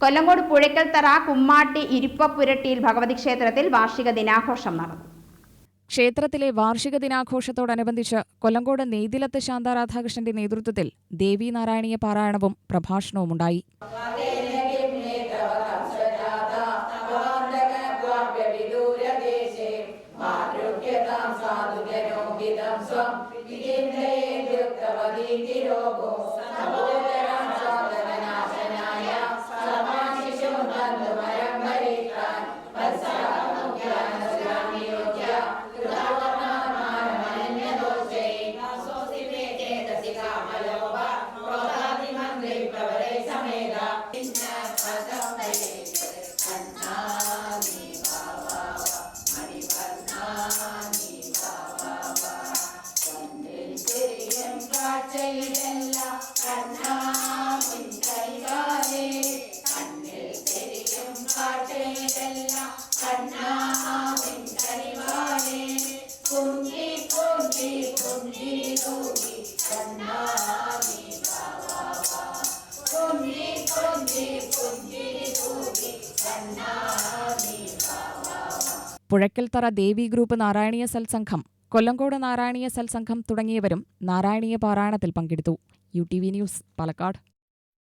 കൊല്ലങ്കോട് പുഴയ്ക്കൽത്തറ കുമ്മാട്ടി ഇരിപ്പപ്പുരട്ടിയിൽ ഭഗവതി ക്ഷേത്രത്തിൽ വാർഷിക ദിനാഘോഷം നടന്നു. ക്ഷേത്രത്തിലെ വാർഷിക ദിനാഘോഷത്തോടനുബന്ധിച്ച് കൊല്ലങ്കോട് നെയ്തിലത്ത് ശാന്ത രാധാകൃഷ്ണന്റെ നേതൃത്വത്തിൽ ദേവീനാരായണീയ പാരായണവും பின்ன பதமேத்து கண்ணாதி பாவா மணிவர்ணாதி பாவா கண்ணில் தெரியும் காட்சையிலெல்லாம் கண்ணா പുഴയ്ക്കൽത്തറ ദേവി ഗ്രൂപ്പ് നാരായണീയ സൽസംഘം കൊല്ലങ്കോട് നാരായണീയ സൽസംഘം തുടങ്ങിയവരും നാരായണീയ പാരായണത്തിൽ പങ്കെടുത്തു. U T V news Palakkad.